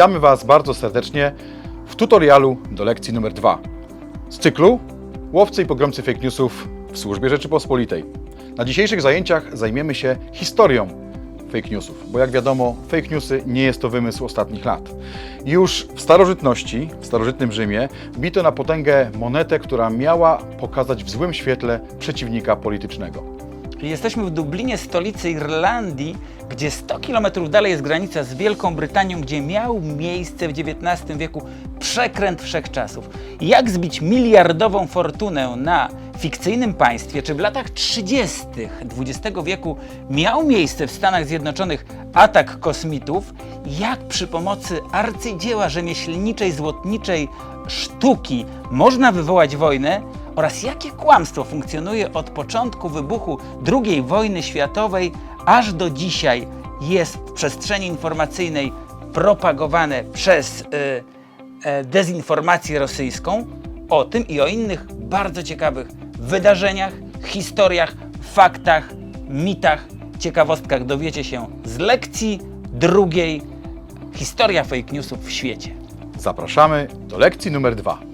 Witamy Was bardzo serdecznie w tutorialu do lekcji numer 2 z cyklu Łowcy i pogromcy fake newsów w służbie Rzeczypospolitej. Na dzisiejszych zajęciach zajmiemy się historią fake newsów, bo jak wiadomo, fake newsy nie jest to wymysł ostatnich lat. Już w starożytności, w starożytnym Rzymie, bito na potęgę monetę, która miała pokazać w złym świetle przeciwnika politycznego. Jesteśmy w Dublinie, stolicy Irlandii, gdzie 100 km dalej jest granica z Wielką Brytanią, gdzie miał miejsce w XIX wieku przekręt wszechczasów. Jak zbić miliardową fortunę na fikcyjnym państwie, czy w latach 30. XX wieku miał miejsce w Stanach Zjednoczonych atak kosmitów, jak przy pomocy arcydzieła rzemieślniczej, złotniczej sztuki można wywołać wojnę, oraz jakie kłamstwo funkcjonuje od początku wybuchu II wojny światowej aż do dzisiaj jest w przestrzeni informacyjnej propagowane przez y, e, dezinformację rosyjską. O tym i o innych bardzo ciekawych wydarzeniach, historiach, faktach, mitach, ciekawostkach dowiecie się z lekcji drugiej Historia fake newsów w świecie. Zapraszamy do lekcji numer 2.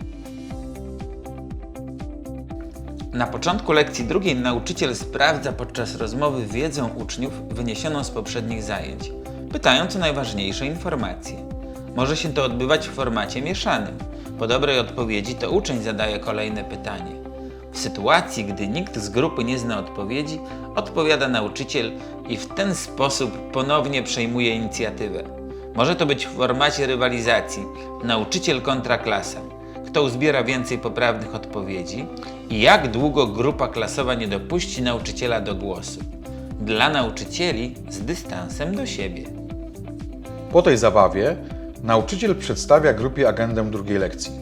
Na początku lekcji drugiej nauczyciel sprawdza podczas rozmowy wiedzę uczniów wyniesioną z poprzednich zajęć, pytając o najważniejsze informacje. Może się to odbywać w formacie mieszanym. Po dobrej odpowiedzi to uczeń zadaje kolejne pytanie. W sytuacji, gdy nikt z grupy nie zna odpowiedzi, odpowiada nauczyciel i w ten sposób ponownie przejmuje inicjatywę. Może to być w formacie rywalizacji nauczyciel kontra klasa kto uzbiera więcej poprawnych odpowiedzi i jak długo grupa klasowa nie dopuści nauczyciela do głosu. Dla nauczycieli z dystansem do siebie. Po tej zabawie nauczyciel przedstawia grupie agendę drugiej lekcji.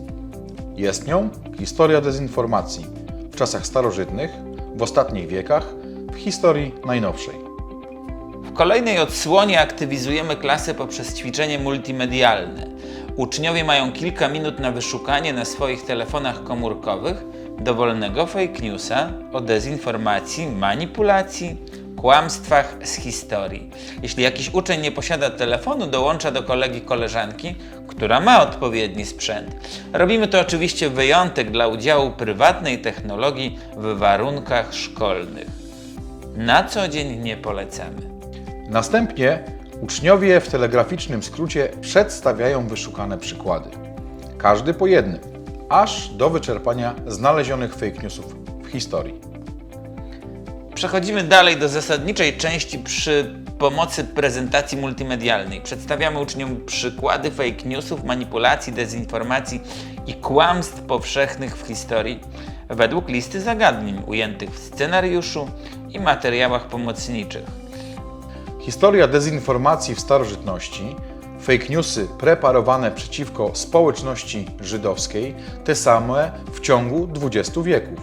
Jest nią historia dezinformacji w czasach starożytnych, w ostatnich wiekach, w historii najnowszej. W kolejnej odsłonie aktywizujemy klasę poprzez ćwiczenie multimedialne. Uczniowie mają kilka minut na wyszukanie na swoich telefonach komórkowych dowolnego fake newsa o dezinformacji, manipulacji, kłamstwach z historii. Jeśli jakiś uczeń nie posiada telefonu, dołącza do kolegi koleżanki, która ma odpowiedni sprzęt. Robimy to oczywiście wyjątek dla udziału prywatnej technologii w warunkach szkolnych. Na co dzień nie polecamy. Następnie uczniowie w telegraficznym skrócie przedstawiają wyszukane przykłady. Każdy po jednym, aż do wyczerpania znalezionych fake newsów w historii. Przechodzimy dalej do zasadniczej części przy pomocy prezentacji multimedialnej. Przedstawiamy uczniom przykłady fake newsów, manipulacji, dezinformacji i kłamstw powszechnych w historii według listy zagadnień ujętych w scenariuszu i materiałach pomocniczych. Historia dezinformacji w starożytności, fake newsy preparowane przeciwko społeczności żydowskiej, te same w ciągu 20 wieków.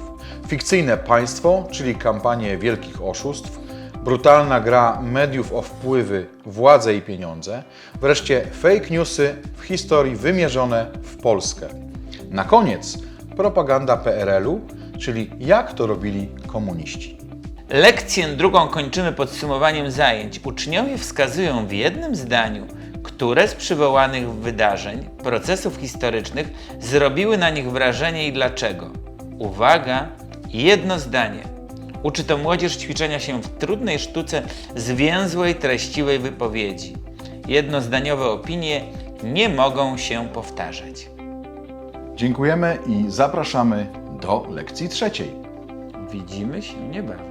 Fikcyjne państwo, czyli kampanie wielkich oszustw, brutalna gra mediów o wpływy, władzę i pieniądze, wreszcie fake newsy w historii wymierzone w Polskę. Na koniec propaganda PRL-u, czyli jak to robili komuniści. Lekcję drugą kończymy podsumowaniem zajęć. Uczniowie wskazują w jednym zdaniu, które z przywołanych wydarzeń, procesów historycznych zrobiły na nich wrażenie i dlaczego. Uwaga, jedno zdanie. Uczy to młodzież ćwiczenia się w trudnej sztuce zwięzłej, treściwej wypowiedzi. Jednozdaniowe opinie nie mogą się powtarzać. Dziękujemy i zapraszamy do lekcji trzeciej. Widzimy się niebawem.